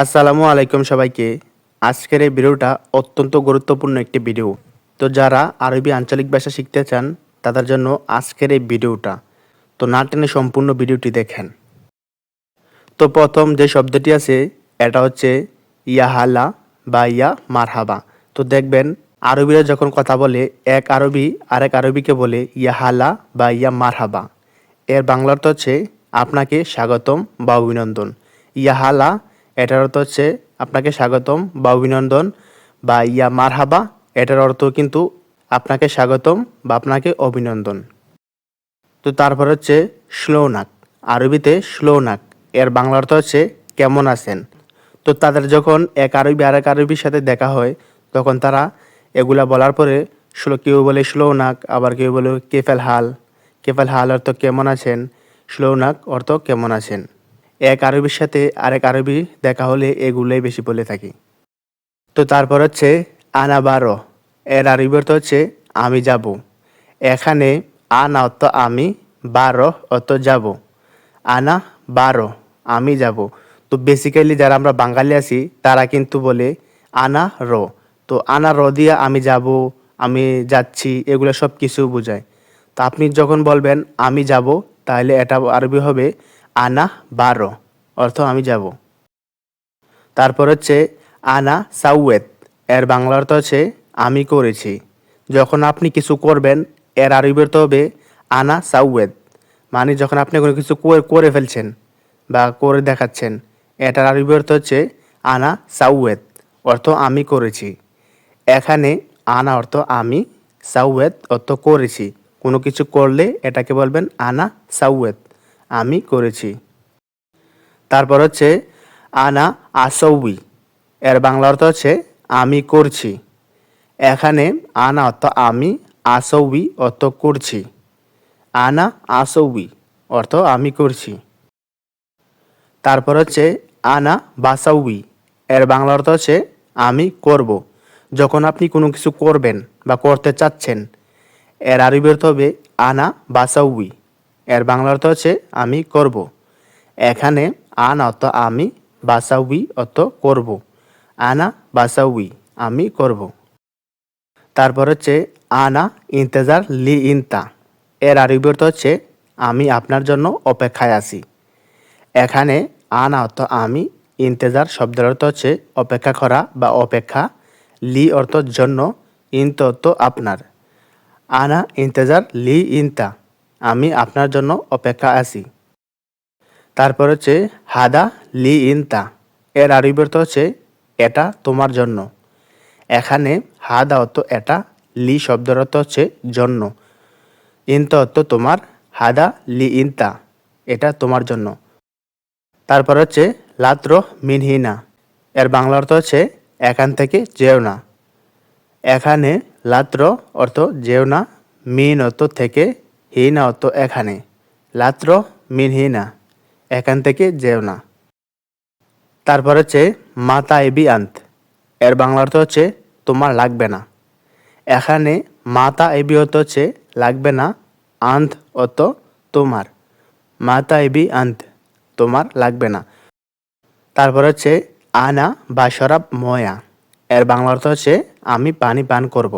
আসসালামু আলাইকুম সবাইকে। আজকের এই ভিডিওটা অত্যন্ত গুরুত্বপূর্ণ একটি ভিডিও। তো যারা আরবি আঞ্চলিক ভাষা শিখতে চান, তাদের জন্য আজকের এই ভিডিওটা। তো না টেনে সম্পূর্ণ ভিডিওটি দেখেন। তো প্রথম যে শব্দটি আছে, এটা হচ্ছে ইয়াহালা বা ইয়া মারহাবা। তো দেখবেন, আরবিরা যখন কথা বলে, এক আরবি আরেক আরবিকে বলে ইয়াহালা বা ইয়া মারহাবা। এর বাংলা অর্থ হচ্ছে, আপনাকে স্বাগতম বা অভিনন্দন। ইয়াহালা এটার অর্থ হচ্ছে আপনাকে স্বাগতম বা অভিনন্দন বা ইয়া মারহাবা। এটার অর্থ কিন্তু আপনাকে স্বাগতম বা আপনাকে অভিনন্দন। তো তারপর হচ্ছে স্লোনাক আরবিতে স্লোনাক এর বাংলা অর্থ হচ্ছে কেমন আছেন। তো তাদের যখন এক আরবি আরেক আরবির সাথে দেখা হয়, তখন তারা এগুলা বলার পরে স্লো, কেউ বলে স্লোনাক আবার কেউ বলে কেফেল হাল। কেফেল হাল অর্থ কেমন আছেন স্লোনাক অর্থ কেমন আছেন। এক আরবির সাথে আরেক আরবি দেখা হলে এগুলোই বেশি বলে থাকি। তো তারপর হচ্ছে আনা বারো এর আরবি অর্থ হচ্ছে আমি যাব। এখানে আনা অর্থ আমি, বারো অর্থ যাব। আনা, বারো, আমি যাব। তো বেসিক্যালি যারা আমরা বাঙালি আছি, তারা কিন্তু বলে আনা র। তো আনা র দিয়ে আমি যাব, আমি যাচ্ছি, এগুলো সব কিছু বোঝায়। তো আপনি যখন বলবেন আমি যাব, তাহলে এটা আরবি হবে আনা বারো, অর্থ আমি যাব। তারপর হচ্ছে আনা সাউয়েত এর বাংলা অর্থ হচ্ছে আমি করেছি। যখন আপনি কিছু করবেন, এর আরবি অর্থ হবে আনা সাউয়েত মানে যখন আপনি কোনো কিছু করে ফেলছেন বা করে দেখাচ্ছেন, এটার আরবি অর্থ হচ্ছে আনা সাউয়েত অর্থ আমি করেছি। এখানে আনা অর্থ আমি সাউয়েত অর্থ করেছি। কোনো কিছু করলে এটাকে বলবেন আনা সাউয়েত আমি করেছি। তারপর হচ্ছে, আনা আসৌবি এর বাংলা অর্থ হচ্ছে, আমি করছি। এখানে আনা অর্থ আমি আসৌবি অর্থ করছি। আনা আসৌবি অর্থ আমি করছি। তারপর হচ্ছে, আনা বাসাউবি। এর বাংলা অর্থ হচ্ছে, আমি করব। যখন আপনি কোনো কিছু করবেন বা করতে চাচ্ছেন, এর আরবি অর্থ হবে, আনা বাসাউবি। এর বাংলা অর্থ হচ্ছে আমি করব। এখানে আন অর্থ আমি বাসাউই অর্থ করব। আনা বাসাউই আমি করব। তারপর হচ্ছে আনা, ইন্তেজার, লি, ইনতা। এর আরবি অর্থ হচ্ছে আমি আপনার জন্য অপেক্ষায় আছি। এখানে আনা অর্থ আমি, ইন্তেজার শব্দের অর্থ হচ্ছে অপেক্ষা করা বা অপেক্ষা। লি অর্থ জন্য, ইন্ত অর্থ আপনার। আনা, ইন্তেজার, লি, ইনতা। আমি আপনার জন্য অপেক্ষা আছি। তারপর হচ্ছে, হাদা লি ইনতা। এর আরবি অর্থ হচ্ছে, এটা তোমার জন্য। এখানে হাদা অর্থ এটা। লি শব্দের অর্থ হচ্ছে, জন্য। ইনতা অর্থ তোমার, হাদা লি ইনতা। এটা তোমার জন্য। তারপর হচ্ছে লাত্র মিনহিনা। এর বাংলা অর্থ হচ্ছে, এখান থেকে যেও না। এখানে লাত্র অর্থ যেও না। মিন অর্থ থেকে। হিনা অত এখানে। লাত্র মিন হিনা, এখান থেকে যেও না। তারপর হচ্ছে মাতা এবি আন্ত। এর বাংলা অর্থ হচ্ছে তোমার লাগবে না। এখানে মাতা এবি অত হচ্ছে লাগবে না, আন্ত অত তোমার। মাতা এবি আন্ত, তোমার লাগবে না। তারপর হচ্ছে আনা বা শরাব ময়া। এর বাংলা অর্থ হচ্ছে আমি পানি পান করব।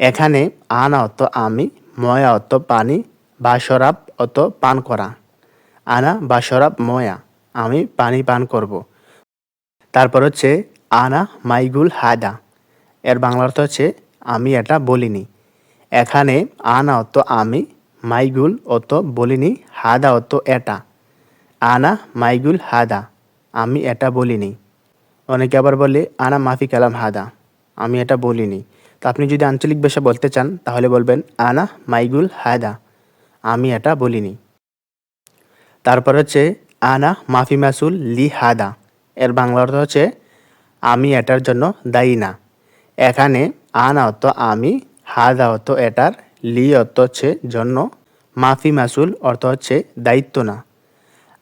এখানে আনা অর্থ আমি ময়া অত পানি বা শরাব অর্থ পান করা। আনা বা শরাব ময়া, আমি পানি পান করব। তারপর হচ্ছে, আনা মাইগুল হাদা এর বাংলা অর্থ হচ্ছে, আমি এটা বলিনি। এখানে আনা অত আমি, মাইগুল অত বলিনি হাদা অর্থ এটা। আনা মাইগুল হাদা আমি এটা বলিনি। অনেকে আবার বলে, আনা মাফি কালাম হাদা আমি এটা বলিনি। তো আপনি যদি আঞ্চলিক ভাষা বলতে চান, তাহলে বলবেন, আনা মাইগুল হায়দা আমি এটা বলিনি। তারপর হচ্ছে, আনা মাফি মাসুল লি হাদা। এর বাংলা অর্থ হচ্ছে, আমি এটার জন্য দায়ী না। এখানে, আনা অর্থ আমি হাদা অর্থ এটার লি অর্থ হচ্ছে, জন্য মাফি মাসুল অর্থ হচ্ছে, দায়িত্ব না।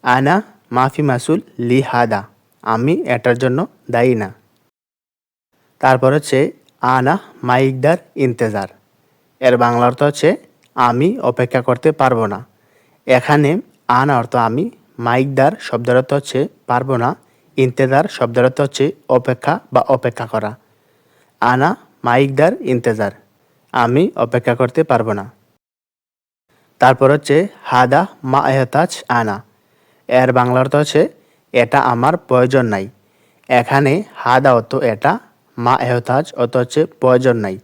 আনা মাফি মাসুল লি হাদা। আমি এটার জন্য দায়ী না। তারপর হচ্ছে আনা মাইকদার ইন্তেজার। এর বাংলা অর্থ হচ্ছে, আমি অপেক্ষা করতে পারব না। এখানে আনা অর্থ আমি মাইকদার শব্দের অর্থ হচ্ছে, পারব না। ইন্তেজার শব্দের অর্থ হচ্ছে, অপেক্ষা বা অপেক্ষা করা। আনা মাইকদার ইন্তেজার, আমি অপেক্ষা করতে পারব না। তারপর হচ্ছে, হাদা মা এহতাজ আনা। এর বাংলা অর্থ হচ্ছে, এটা আমার প্রয়োজন নাই। এখানে হাদা অর্থ, এটা মা এহতাজ অত হচ্ছে প্রয়োজন নাই।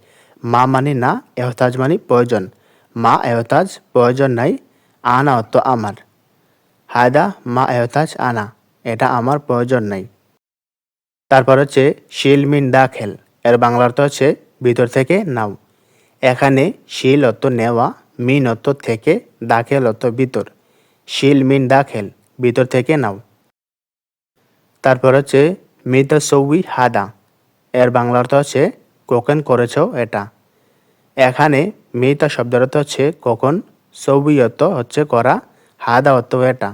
মা মানে না, এহতাজ মানে প্রয়োজন। মা এহতাজ, প্রয়োজন নাই, আনা অত আমার। হায়দা, মা এহতাজ, আনা, এটা আমার প্রয়োজন নাই। তারপর হচ্ছে শিল মিন দাখেল এর বাংলা অর্থ হচ্ছে ভিতর থেকে নাও। এখানে শিল অত নেওয়া, মিন অত থেকে দাখেল অত ভিতর। শিল মিন দাখেল ভিতর থেকে নাও। তারপর হচ্ছে মিত সৌই হাদা এর বাংলা অর্থ হচ্ছে কখন করেছ এটা। এখানে মিতা শব্দের অর্থ হচ্ছে কখন সৌবিয়ত হচ্ছে করা, হাদা অর্থ এটা।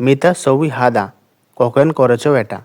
মিতা সৌবি হাদা কখন করেছ এটা।